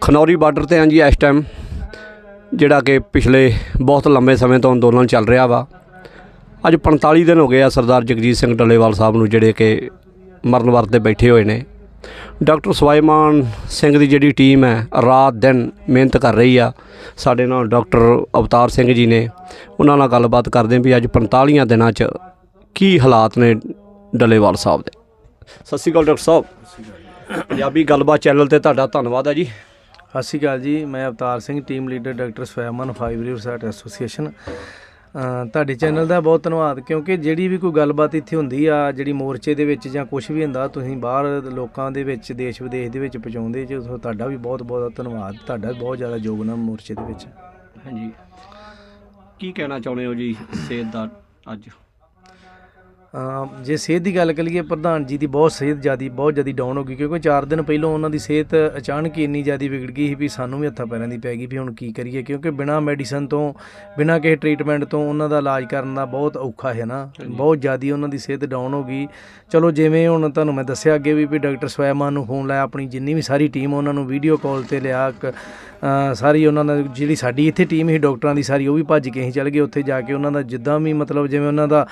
Khanauri border ਤੇ ਹਾਂ ਜੀ ਇਸ ਟਾਈਮ ਜਿਹੜਾ ਕਿ ਪਿਛਲੇ ਬਹੁਤ ਲੰਬੇ ਸਮੇਂ ਤੋਂ ਅੰਦੋਲਨ ਚੱਲ ਰਿਹਾ ਵਾ। ਅੱਜ 45 ਦਿਨ ਹੋ ਗਏ ਆ ਸਰਦਾਰ ਜਗਜੀਤ ਸਿੰਘ ਡੱਲੇਵਾਲ ਸਾਹਿਬ ਨੂੰ ਜਿਹੜੇ ਕਿ ਮਰਨ ਵਰਤ ਬੈਠੇ ਹੋਏ ਨੇ। ਡਾਕਟਰ ਸਵਾਈਮਾਨ ਸਿੰਘ ਦੀ ਜਿਹੜੀ ਟੀਮ ਹੈ, ਰਾਤ ਦਿਨ ਮਿਹਨਤ ਕਰ ਰਹੀ ਆ। ਸਾਡੇ ਨਾਲ ਡਾਕਟਰ ਅਵਤਾਰ ਸਿੰਘ ਜੀ ਨੇ, ਉਹਨਾਂ ਨਾਲ ਗੱਲਬਾਤ ਕਰਦੇ ਵੀ ਅੱਜ 45 ਦਿਨਾਂ 'ਚ ਕੀ ਹਾਲਾਤ ਨੇ ਡੱਲੇਵਾਲ ਸਾਹਿਬ ਦੇ। ਸਤਿ ਸ਼੍ਰੀ ਅਕਾਲ ਡਾਕਟਰ ਸਾਹਿਬ। ਪੰਜਾਬੀ ਗੱਲਬਾਤ ਚੈਨਲ ਤੇ ਤੁਹਾਡਾ ਧੰਨਵਾਦ ਹੈ ਜੀ। ਸਤਿ ਸ਼੍ਰੀ ਅਕਾਲ ਜੀ ਮੈਂ Avtar Singh team leader doctor Swaiman five riverside association ਤੁਹਾਡੇ ਚੈਨਲ ਦਾ ਬਹੁਤ ਧੰਨਵਾਦ ਕਿਉਂਕਿ ਜਿਹੜੀ ਵੀ ਕੋਈ ਗੱਲਬਾਤ ਇੱਥੇ ਹੁੰਦੀ ਆ ਜਿਹੜੀ ਮੋਰਚੇ ਦੇ ਵਿੱਚ ਜਾਂ ਕੁਝ ਵੀ ਹੁੰਦਾ ਤੁਸੀਂ ਬਾਹਰ ਲੋਕਾਂ ਦੇ ਵਿੱਚ ਦੇਸ਼ ਵਿਦੇਸ਼ ਦੇ ਵਿੱਚ ਪਹੁੰਚਾਉਂਦੇ ਜੀ ਤੁਹਾਡਾ ਵੀ ਬਹੁਤ ਬਹੁਤ ਧੰਨਵਾਦ ਤੁਹਾਡਾ ਬਹੁਤ ਜ਼ਿਆਦਾ ਯੋਗਦਾਨ ਮੋਰਚੇ ਦੇ ਵਿੱਚ। ਹਾਂਜੀ। ਕੀ ਕਹਿਣਾ ਚਾਹੁੰਦੇ ਹੋ ਜੀ ਸਿਹਤ ਦਾ ਅੱਜ? ਜੇ ਸਿਹਤ ਦੀ ਗੱਲ ਕਰੀਏ ਪ੍ਰਧਾਨ ਜੀ ਦੀ ਬਹੁਤ ਸਿਹਤ ਜਿਆਦੀ ਬਹੁਤ ਜਿਆਦੀ ਡਾਊਨ ਹੋ ਗਈ ਕਿਉਂਕਿ 4 ਦਿਨ ਪਹਿਲਾਂ ਉਹਨਾਂ ਦੀ ਸਿਹਤ ਅਚਾਨਕ ਹੀ ਇੰਨੀ ਜਿਆਦੀ ਵਿਗੜ ਗਈ ਸੀ ਵੀ ਸਾਨੂੰ ਵੀ ਹੱਥਾਂ ਪੈਰਾਂ ਦੀ ਪੈ ਗਈ ਵੀ ਹੁਣ ਕੀ ਕਰੀਏ ਕਿਉਂਕਿ ਬਿਨਾ ਮੈਡੀਸਨ ਤੋਂ ਬਿਨਾ ਕਿਸੇ ਟ੍ਰੀਟਮੈਂਟ ਤੋਂ ਉਹਨਾਂ ਦਾ ਇਲਾਜ ਕਰਨ ਦਾ ਬਹੁਤ ਔਖਾ ਹੈ ਨਾ। ਬਹੁਤ ਜਿਆਦੀ ਉਹਨਾਂ ਦੀ ਸਿਹਤ ਡਾਊਨ ਹੋ ਗਈ। ਚਲੋ ਜਿਵੇਂ ਹੁਣ ਤੁਹਾਨੂੰ ਮੈਂ ਦੱਸਿਆ ਅੱਗੇ ਵੀ ਵੀ ਡਾਕਟਰ ਸਵੈਮਾਨ ਨੂੰ ਫੋਨ ਲਾਇਆ ਆਪਣੀ ਜਿੰਨੀ ਵੀ ਸਾਰੀ ਟੀਮ ਉਹਨਾਂ ਨੂੰ ਵੀਡੀਓ ਕਾਲ ਤੇ ਲਿਆ ਸਾਰੀ ਉਹਨਾਂ ਦਾ ਜਿਹੜੀ ਸਾਡੀ ਇੱਥੇ ਟੀਮ ਸੀ ਡਾਕਟਰਾਂ ਦੀ ਸਾਰੀ ਉਹ ਵੀ ਭੱਜ ਕੇ ਅਸੀਂ ਚੱਲ ਗਏ ਉੱਥੇ ਜਾ ਕੇ ਉਹਨਾਂ ਦਾ ਜਿੱਦਾਂ ਵੀ ਮਤਲਬ ਜਿਵੇਂ ਉਹਨਾਂ ਦਾ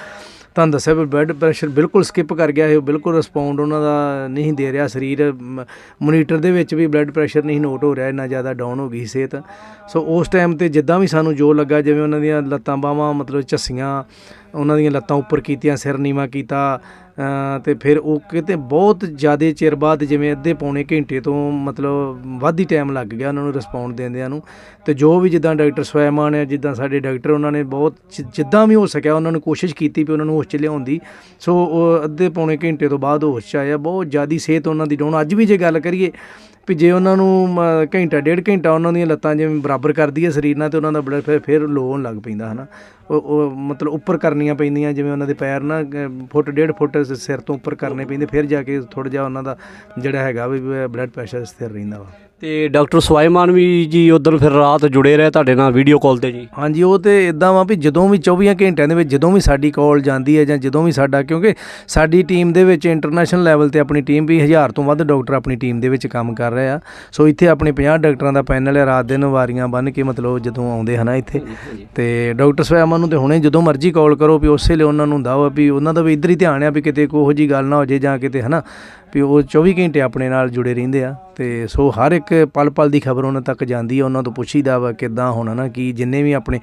ਤੁਹਾਨੂੰ ਦੱਸਿਆ ਵੀ ਬਲੱਡ ਪ੍ਰੈਸ਼ਰ ਬਿਲਕੁਲ ਸਕਿਪ ਕਰ ਗਿਆ ਇਹ ਬਿਲਕੁਲ ਰਿਸਪੌਂਡ ਉਹਨਾਂ ਦਾ ਨਹੀਂ ਦੇ ਰਿਹਾ ਸਰੀਰ ਮੋਨੀਟਰ ਦੇ ਵਿੱਚ ਵੀ ਬਲੱਡ ਪ੍ਰੈਸ਼ਰ ਨਹੀਂ ਨੋਟ ਹੋ ਰਿਹਾ, ਇੰਨਾ ਜ਼ਿਆਦਾ ਡਾਊਨ ਹੋ ਗਈ ਸਿਹਤ। ਸੋ ਉਸ ਟਾਈਮ ਤੇ ਜਿੱਦਾਂ ਵੀ ਸਾਨੂੰ ਜੋ ਲੱਗਾ, ਜਿਵੇਂ ਉਹਨਾਂ ਦੀਆਂ ਲੱਤਾਂ ਬਾਹਾਂ, ਮਤਲਬ ਝੱਸੀਆਂ ਉਹਨਾਂ ਦੀਆਂ ਲੱਤਾਂ ਉੱਪਰ ਕੀਤੀਆਂ ਸਿਰ ਨੀਵਾ ਕੀਤਾ ਅ, ਤੇ ਫਿਰ ਉਹ ਕਿਤੇ ਬਹੁਤ ਜ਼ਿਆਦਾ ਚਿਰ ਬਾਅਦ ਜਿਵੇਂ ਅੱਧੇ ਪੌਣੇ ਘੰਟੇ ਤੋਂ ਮਤਲਬ ਵੱਧ ਹੀ ਟਾਈਮ ਲੱਗ ਗਿਆ ਉਹਨਾਂ ਨੂੰ ਰਿਸਪੌਂਡ ਦਿੰਦਿਆਂ ਨੂੰ। ਤੇ ਜੋ ਵੀ ਜਿੱਦਾਂ ਡਾਕਟਰ ਸਵੈਮਾਨ ਹੈ ਜਿੱਦਾਂ ਸਾਡੇ ਡਾਕਟਰ ਉਹਨਾਂ ਨੇ ਬਹੁਤ ਜਿੱਦਾਂ ਵੀ ਹੋ ਸਕਿਆ ਉਹਨਾਂ ਨੂੰ ਕੋਸ਼ਿਸ਼ ਕੀਤੀ ਵੀ ਉਹਨਾਂ ਨੂੰ ਹੋਸ਼ 'ਚ ਲਿਆਉਣ ਦੀ। ਸੋ ਉਹ ਅੱਧੇ ਪੌਣੇ ਘੰਟੇ ਤੋਂ ਬਾਅਦ ਹੋਸ਼ 'ਚ ਆਇਆ ਬਹੁਤ ਜ਼ਿਆਦੀ ਸਿਹਤ ਉਹਨਾਂ ਦੀ ਡਾਊਨ। ਅੱਜ ਵੀ ਜੇ ਗੱਲ ਕਰੀਏ ਵੀ ਜੇ ਉਹਨਾਂ ਨੂੰ ਮ, ਘੰਟਾ ਡੇਢ ਘੰਟਾ ਉਹਨਾਂ ਦੀਆਂ ਲੱਤਾਂ ਜਿਵੇਂ ਬਰਾਬਰ ਕਰਦੀ ਹੈ ਸਰੀਰ ਨਾਲ ਤੇ ਉਹਨਾਂ ਦਾ ਬਲੱਡ ਫਿਰ ਫਿਰ ਲੋ ਹੋਣ ਲੱਗ ਪੈਂਦਾ ਹਨਾ? ਉਹ ਉਹ ਮਤਲਬ ਉੱਪਰ ਕਰਨੀਆਂ ਪੈਂਦੀਆਂ ਜਿਵੇਂ ਉਹਨਾਂ ਦੇ ਪੈਰ ਨਾ ਫੁੱਟ ਡੇਢ ਫੁੱਟ ਸਿਰ ਤੋਂ ਉੱਪਰ ਕਰਨੇ ਪੈਂਦੇ ਫਿਰ ਜਾ ਕੇ ਥੋੜਾ ਜਿਹਾ ਉਹਨਾਂ ਦਾ ਜਿਹੜਾ ਹੈਗਾ ਵੀ ਬਲੱਡ ਪ੍ਰੈਸ਼ਰ ਸਥਿਰ ਰਹਿੰਦਾ ਵਾ। ਤੇ ਡਾਕਟਰ ਸਵਾਈਮਾਨ ਵੀ ਜੀ ਉਦੋਂ ਫਿਰ ਰਾਤ ਜੁੜੇ ਰਹੇ ਤੁਹਾਡੇ ਨਾਲ ਵੀਡੀਓ ਕਾਲ ਤੇ ਜੀ। ਹਾਂਜੀ, ਉਹ ਤੇ ਇਦਾਂ ਵਾ ਵੀ ਜਦੋਂ ਵੀ 24 ਘੰਟਿਆਂ ਦੇ ਵਿੱਚ ਜਦੋਂ ਵੀ ਸਾਡੀ ਕਾਲ ਜਾਂਦੀ ਹੈ ਜਾਂ ਜਦੋਂ ਵੀ ਸਾਡਾ, ਕਿਉਂਕਿ ਸਾਡੀ ਟੀਮ ਦੇ ਵਿੱਚ ਇੰਟਰਨੈਸ਼ਨਲ ਲੈਵਲ ਤੇ ਆਪਣੀ ਟੀਮ ਵੀ ਹਜ਼ਾਰ ਤੋਂ ਵੱਧ ਡਾਕਟਰ ਆਪਣੀ ਟੀਮ ਦੇ ਵਿੱਚ ਕੰਮ ਕਰ ਰਹੇ ਆ। ਸੋ ਇੱਥੇ ਆਪਣੇ 50 ਡਾਕਟਰਾਂ ਦਾ ਪੈਨਲ ਹੈ, ਰਾਤ ਦਿਨ ਵਾਰੀਆਂ ਬੰਨ ਕੇ ਮਤਲਬ ਜਦੋਂ ਆਉਂਦੇ ਹਨਾ ਇੱਥੇ। ਤੇ ਡਾਕਟਰ ਸਵੈਮਨ ਨੂੰ ਤੇ ਹੁਣੇ ਜਦੋਂ ਮਰਜ਼ੀ ਕਾਲ ਕਰੋ ਵੀ ਉਸੇ ਲਈ ਉਹਨਾਂ ਨੂੰ ਹੁੰਦਾ ਵਾ ਵੀ ਉਹਨਾਂ ਦਾ ਵੀ ਇੱਧਰ ਹੀ ਧਿਆਨ ਆ ਵੀ ਕਿਤੇ ਕੋਈ ਜੀ ਗੱਲ ਨਾ ਹੋ ਜੇ ਜਾਂ ਕਿਤੇ ਹਨਾ। ਵੀ ਉਹ 24 ਘੰਟੇ ਆਪਣੇ ਨਾਲ ਜੁੜੇ ਰਹਿੰਦੇ ਆ ਤੇ ਸੋ ਹਰ ਇੱਕ ਪਲ ਪਲ ਦੀ ਖਬਰ ਉਹਨਾਂ ਤੱਕ ਜਾਂਦੀ ਆ, ਉਹਨਾਂ ਤੋਂ ਪੁੱਛੀਦਾ ਵਾ ਕਿੱਦਾਂ ਹੋਣਾ ਨਾ, ਕਿ ਜਿੰਨੇ ਵੀ ਆਪਣੇ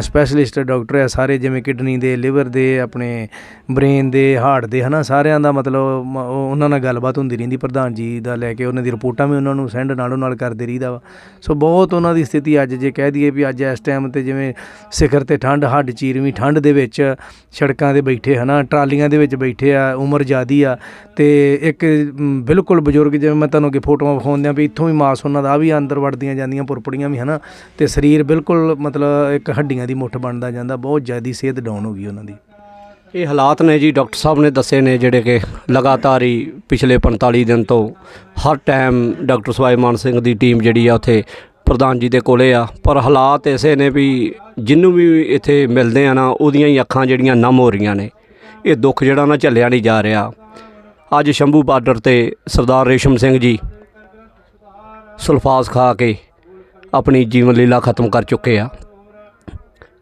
ਸਪੈਸ਼ਲਿਸਟ ਡਾਕਟਰ ਆ, ਸਾਰੇ ਜਿਵੇਂ ਕਿਡਨੀ ਦੇ ਲਿਵਰ ਦੇ, ਆਪਣੇ ਬ੍ਰੇਨ ਦੇ ਹਾਰਟ ਦੇ, ਹਨਾ, ਸਾਰਿਆਂ ਦਾ ਮਤਲਬ ਉਹਨਾਂ ਨਾਲ ਗੱਲਬਾਤ ਹੁੰਦੀ ਰਹਿੰਦੀ, ਪ੍ਰਧਾਨ ਜੀ ਦਾ ਲੈ ਕੇ, ਉਹਨਾਂ ਦੀ ਰਿਪੋਰਟਾਂ ਵੀ ਉਹਨਾਂ ਨੂੰ ਸੈਂਡ ਨਾਲੋਂ ਨਾਲ ਕਰਦੇ ਰਹੀਦਾ ਵਾ। ਸੋ ਬਹੁਤ ਉਹਨਾਂ ਦੀ ਸਥਿਤੀ ਅੱਜ ਜੇ ਕਹਿ ਦਈਏ ਵੀ ਅੱਜ ਇਸ ਟਾਈਮ ਤੇ ਜਿਵੇਂ ਸਿਖਰ ਤੇ ਠੰਡ, ਹੱਡ ਚੀਰਵੀਂ ਠੰਡ ਦੇ ਵਿੱਚ ਸੜਕਾਂ ਤੇ ਬੈਠੇ, ਹਨਾ, ਟਰਾਲੀਆਂ ਦੇ ਵਿੱਚ ਬੈਠੇ ਆ, ਉਮਰ ਜ਼ਿਆਦੀ ਆ ਤੇ ਇੱਕ ਕਿ ਬਿਲਕੁਲ ਬਜ਼ੁਰਗ ਜਿਵੇਂ ਮੈਂ ਤੁਹਾਨੂੰ ਕਿ ਫੋਟੋਆਂ ਵਿਖਾਉਂਦਿਆਂ ਵੀ ਇੱਥੋਂ ਵੀ ਮਾਸ ਉਹਨਾਂ ਦਾ ਵੀ ਅੰਦਰ ਵੜਦੀਆਂ ਜਾਂਦੀਆਂ, ਪੁਰਪੜੀਆਂ ਵੀ, ਹਨਾ? ਤੇ ਸਰੀਰ ਬਿਲਕੁਲ ਮਤਲਬ ਇੱਕ ਹੱਡੀਆਂ ਦੀ ਮੁੱਠ ਬਣਦਾ ਜਾਂਦਾ, ਬਹੁਤ ਜ਼ਿਆਦੀ ਸਿਹਤ ਡਾਊਨ ਹੋ ਗਈ ਉਹਨਾਂ ਦੀ। ਇਹ ਹਾਲਾਤ ਨੇ ਜੀ, ਡਾਕਟਰ ਸਾਹਿਬ ਨੇ ਦੱਸੇ ਨੇ ਜਿਹੜੇ ਕਿ ਲਗਾਤਾਰ ਹੀ ਪਿਛਲੇ 45 ਦਿਨ ਤੋਂ ਹਰ ਟਾਈਮ ਡਾਕਟਰ ਸਵਾਈਮਾਨ ਸਿੰਘ ਦੀ ਟੀਮ ਜਿਹੜੀ ਆ ਉੱਥੇ ਪ੍ਰਧਾਨ ਜੀ ਦੇ ਕੋਲੇ ਆ। ਪਰ ਹਾਲਾਤ ਐਸੇ ਨੇ ਵੀ ਜਿੰਨੂੰ ਵੀ ਇੱਥੇ ਮਿਲਦੇ ਆ ਨਾ, ਉਹਦੀਆਂ ਹੀ ਅੱਖਾਂ ਜਿਹੜੀਆਂ ਨਮ ਹੋ ਰਹੀਆਂ ਨੇ। ਇਹ ਦੁੱਖ ਜਿਹੜਾ ਨਾ ਝੱਲਿਆ ਨਹੀਂ ਜਾ ਰਿਹਾ। ਅੱਜ ਸ਼ੰਭੂ ਬਾਰਡਰ ਤੇ ਸਰਦਾਰ ਰੇਸ਼ਮ ਸਿੰਘ ਜੀ ਸੁਲਫਾਸ ਖਾ ਕੇ ਆਪਣੀ ਜੀਵਨ ਲੀਲਾ ਖਤਮ ਕਰ ਚੁੱਕੇ ਆ।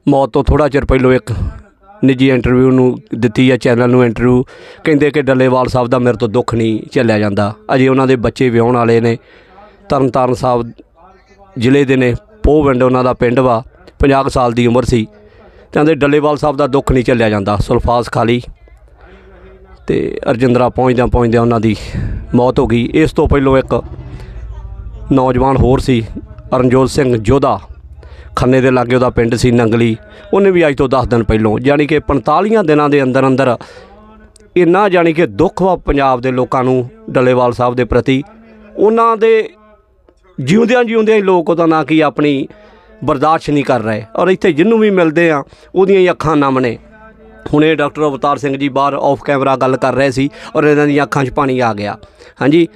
ਮੌਤ ਤੋਂ ਥੋੜਾ ਚਿਰ ਪਹਿਲਾਂ ਇੱਕ ਨਿੱਜੀ ਇੰਟਰਵਿਊ ਨੂੰ ਦਿੱਤੀ ਆ ਚੈਨਲ ਨੂੰ ਇੰਟਰਵਿਊ ਕਹਿੰਦੇ ਕਿ ਡੱਲੇਵਾਲ ਸਾਹਿਬ ਦਾ ਮੇਰੇ ਤੋਂ ਦੁੱਖ ਨਹੀਂ ਝੱਲਿਆ ਜਾਂਦਾ। ਅਜੇ ਉਹਨਾਂ ਦੇ ਬੱਚੇ ਵਿਆਹਣ ਵਾਲੇ ਨੇ, ਤਰਨਤਾਰਨ ਸਾਹਿਬ ਜ਼ਿਲ੍ਹੇ ਦੇ ਨੇ ਪੋਵਿੰਡ ਉਹਨਾਂ ਦਾ ਪਿੰਡ ਵਾ 50 ਕੁ ਸਾਲ ਦੀ ਉਮਰ ਸੀ। ਕਹਿੰਦੇ ਡੱਲੇਵਾਲ ਸਾਹਿਬ ਦਾ ਦੁੱਖ ਨਹੀਂ ਝੱਲਿਆ ਜਾਂਦਾ ਸੁਲਫਾਸ ਖਾਲੀ ਤੇ ਅਰਜਿੰਦਰਾ ਪਹੁੰਚਦਿਆਂ ਪਹੁੰਚਦਿਆਂ ਉਹਨਾਂ ਦੀ ਮੌਤ ਹੋ ਗਈ। ਇਸ ਤੋਂ ਪਹਿਲਾਂ ਇੱਕ ਨੌਜਵਾਨ ਹੋਰ ਸੀ, ਅਰਨਜੋਤ ਸਿੰਘ ਜੋਧਾ। ਖੰਨੇ ਦੇ ਲਾਗੇ ਉਹਦਾ ਪਿੰਡ ਸੀ ਨੰਗਲੀ। ਉਹਨੇ ਵੀ ਅੱਜ ਤੋਂ 10 ਦਿਨ ਪਹਿਲਾਂ, ਯਾਨੀ ਕਿ 45 ਦਿਨਾਂ ਦੇ ਅੰਦਰ ਅੰਦਰ ਇੰਨਾ ਜਾਣੀ ਕਿ ਦੁੱਖ ਵਾ ਪੰਜਾਬ ਦੇ ਲੋਕਾਂ ਨੂੰ, ਡੱਲੇਵਾਲ ਸਾਹਿਬ ਦੇ ਪ੍ਰਤੀ। ਉਹਨਾਂ ਦੇ ਜਿਉਂਦਿਆਂ ਜਿਉਂਦਿਆਂ ਹੀ ਲੋਕ ਉਹਦਾ ਨਾਂ ਕੀ ਆਪਣੀ ਬਰਦਾਸ਼ਤ ਨਹੀਂ ਕਰ ਰਹੇ। ਔਰ ਇੱਥੇ ਜਿੰਨੂੰ ਵੀ ਮਿਲਦੇ ਆ, ਉਹਦੀਆਂ ਹੀ ਅੱਖਾਂ ਨਮ ਨੇ। ਹੁਣੇ ਡਾਕਟਰ ਅਵਤਾਰ ਸਿੰਘ ਜੀ ਬਾਹਰ ਆਫ ਕੈਮਰਾ ਗੱਲ ਕਰ ਰਹੇ ਸੀ ਔਰ ਇਹਨਾਂ ਦੀਆਂ ਅੱਖਾਂ 'ਚ ਪਾਣੀ ਆ ਗਿਆ। ਹਾਂਜੀ,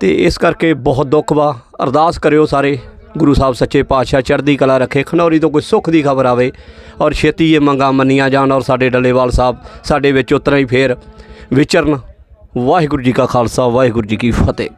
ਤੇ ਇਸ ਕਰਕੇ ਬਹੁਤ ਦੁੱਖ ਵਾ। ਅਰਦਾਸ ਕਰਿਓ ਸਾਰੇ ਗੁਰੂ ਸਾਹਿਬ ਸੱਚੇ ਪਾਤਸ਼ਾਹ ਚੜ੍ਹਦੀ ਕਲਾ ਰੱਖੇ, ਖਨੌਰੀ ਤੋਂ ਕੋਈ ਸੁੱਖ ਦੀ ਖਬਰ ਆਵੇ ਔਰ ਛੇਤੀ ਇਹ ਮੰਗਾਂ ਮੰਨੀਆਂ ਜਾਣ ਔਰ ਸਾਡੇ ਡੱਲੇਵਾਲ ਸਾਹਿਬ ਸਾਡੇ ਵਿੱਚ ਉਤਰਾ ਹੀ ਫੇਰ ਵਿਚਰਨ। ਵਾਹਿਗੁਰੂ ਜੀ ਕਾ ਖਾਲਸਾ, ਵਾਹਿਗੁਰੂ ਜੀ ਕੀ ਫਤਿਹ।